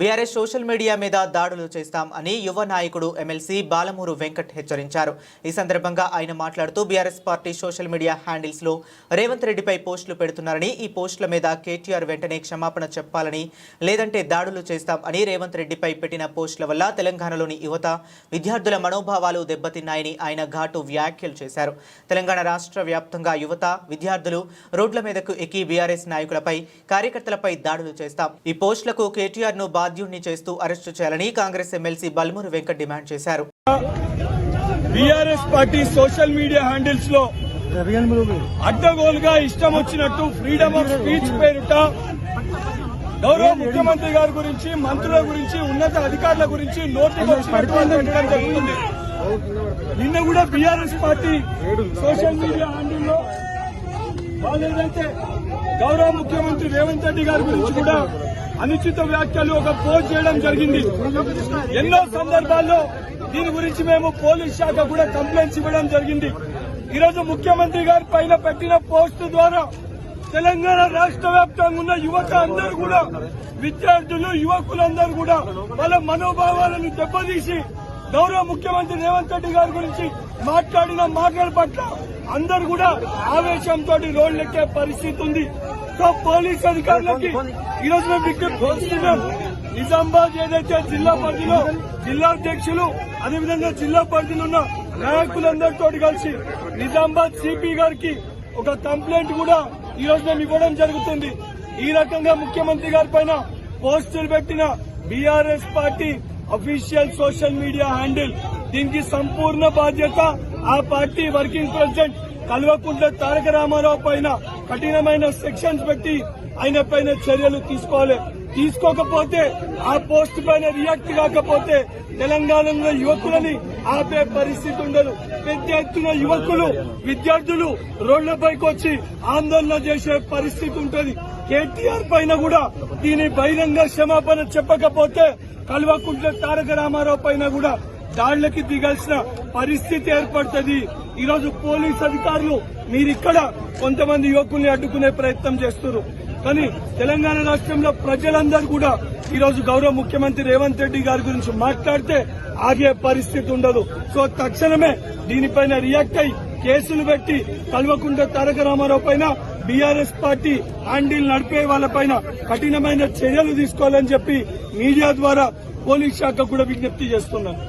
BRS social media మీద దాడులు చేస్తాం అని యువ నాయకుడు ఎమ్మెల్సీ బాలమూరు వెంకట్ హెచ్చరించారు. ఈ సందర్భంగా ఆయన మాట్లాడుతూ బీఆర్ఎస్ పార్టీ సోషల్ మీడియా హ్యాండిల్స్లో రేవంత్ రెడ్డిపై పోస్టులు పెడుతున్నారని ఈ పోస్టుల మీద కేటీఆర్ వెంటనే క్షమాపణ చెప్పాలని లేదంటే దాడులు చేస్తాం అని రేవంత్ రెడ్డిపై పెట్టిన పోస్టుల వల్ల తెలంగాణలోని యువత విద్యార్థుల మనోభావాలు దెబ్బతిన్నాయని ఆయన ఘాటు వ్యాఖ్యలు చేశారు. తెలంగాణ రాష్ట్ర వ్యాప్తంగా యువత విద్యార్థులు రోడ్ల మీదకు ఎక్కి బీఆర్ఎస్ నాయకులపై కార్యకర్తలపై దాడులు చేస్తాం. ఈ పోస్టులకు కేటీఆర్ను బాధ్యుణ్ణి చేస్తూ అరెస్టు చేయాలని కాంగ్రెస్ ఎమ్మెల్సీ బల్మూరు వెంకట్ డిమాండ్ చేశారు. బీఆర్ఎస్ పార్టీ సోషల్ మీడియా హ్యాండిల్స్లో అడ్డగోలుగా ఇష్టం వచ్చినట్టు ఫ్రీడమ్ ఆఫ్ స్పీచ్ పేరుట గౌరవ ముఖ్యమంత్రి గారి గురించి మంత్రుల గురించి ఉన్నత అధికారుల గురించి నోటీస్ వచ్చినట్టు పెట్టడం జరుగుతుంది. నిన్న కూడా బీఆర్ఎస్ పార్టీ సోషల్ మీడియా హ్యాండిల్లో వాళ్ళు ఏదైతే గౌరవ ముఖ్యమంత్రి రేవంత్ రెడ్డి గారి గురించి కూడా అనుచిత వ్యాఖ్యలు ఒక పోస్ట్ చేయడం జరిగింది. ఎన్నో సందర్భాల్లో దీని గురించి మేము పోలీస్ శాఖ కూడా కంప్లైంట్స్ ఇవ్వడం జరిగింది. ఈరోజు ముఖ్యమంత్రి గారి పైన పెట్టిన పోస్టు ద్వారా తెలంగాణ రాష్ట్ర వ్యాప్తంగా ఉన్న యువత అందరూ కూడా విద్యార్థులు యువకులందరూ కూడా వాళ్ళ మనోభావాలను దెబ్బతీసి గౌరవ ముఖ్యమంత్రి రేవంత్ రెడ్డి గారి గురించి మాట్లాడిన మాటల పట్ల అందరు కూడా ఆవేశంతో రోడ్లెక్కే పరిస్థితి ఉంది. సో పోలీస్ అధికారులకి ఈ రోజు మేము విజ్ఞప్తి చేస్తున్నాం. నిజామాబాద్ ఏదైతే జిల్లా పరిధిలో జిల్లా అధ్యక్షులు అదేవిధంగా జిల్లా పరిధిలో ఉన్న నాయకులందరితో కలిసి నిజామాబాద్ సిపి గారికి ఒక కంప్లైంట్ కూడా ఈ రోజు మేము ఇవ్వడం జరుగుతుంది. ఈ రకంగా ముఖ్యమంత్రి గారి పైన పోస్టులు పెట్టిన BRS party official social media handle. దీనికి సంపూర్ణ బాధ్యత ఆ party working president Kalvakuntla Taraka Ramarao పైన కఠినమైన సెక్షన్స్ పెట్టి ఆయన పైన చర్యలు తీసుకోవాలి. తీసుకోకపోతే ఆ పోస్ట్ పైన రియాక్ట్ కాకపోతే తెలంగాణలో యువకులని ఆపే పరిస్థితి ఉండదు. పెద్ద ఎత్తున యువకులు విద్యార్థులు రోడ్లపైకి వచ్చి ఆందోళన చేసే పరిస్థితి ఉంటుంది. కేటీఆర్ పైన కూడా దీని బహిరంగ క్షమాపణ చెప్పకపోతే కల్వకుంట్ల తారక రామారావు పైన కూడా దాళ్ళకి దిగాల్సిన పరిస్థితి ఏర్పడుతుంది. ఈరోజు పోలీస్ అధికారులు మీరిక్కడ కొంతమంది యువకుల్ని అడ్డుకునే ప్రయత్నం చేస్తున్నారు. కానీ తెలంగాణ రాష్ట్రంలో ప్రజలందరూ కూడా ఈరోజు గౌరవ ముఖ్యమంత్రి రేవంత్ రెడ్డి గారి గురించి మాట్లాడితే ఆగే పరిస్థితి ఉండదు. సో తక్షణమే దీనిపైన రియాక్ట్ అయి కేసులు పెట్టి కల్వకుంట తారక రామారావు పైన బీఆర్ఎస్ పార్టీ హ్యాండిల్ నడిపే వాళ్ళపైన కఠినమైన చర్యలు తీసుకోవాలని చెప్పి మీడియా ద్వారా పోలీస్ శాఖ కూడా విజ్ఞప్తి చేస్తున్నాను